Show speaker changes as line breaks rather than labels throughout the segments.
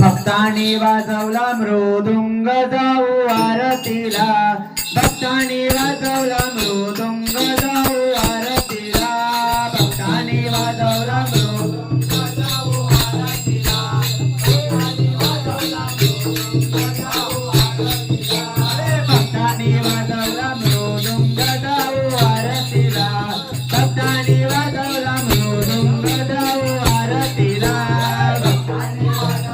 भक्ताने वाजवला मृदुंग जाऊ आरतीला. भक्ताने वाजवला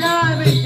Chaves,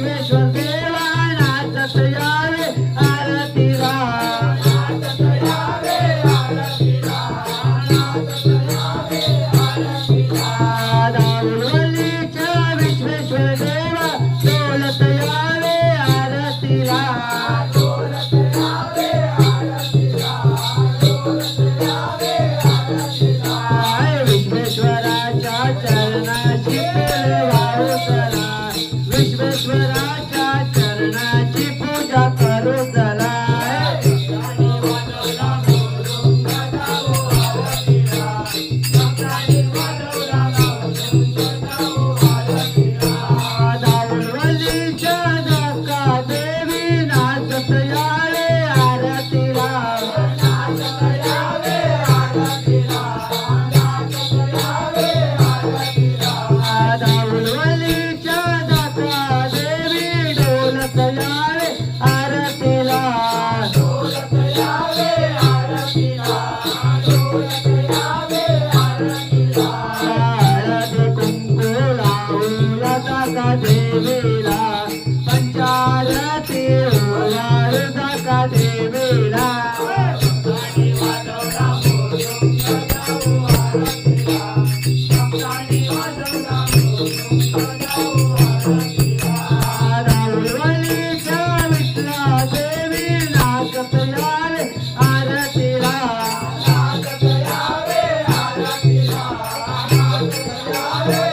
Thank you.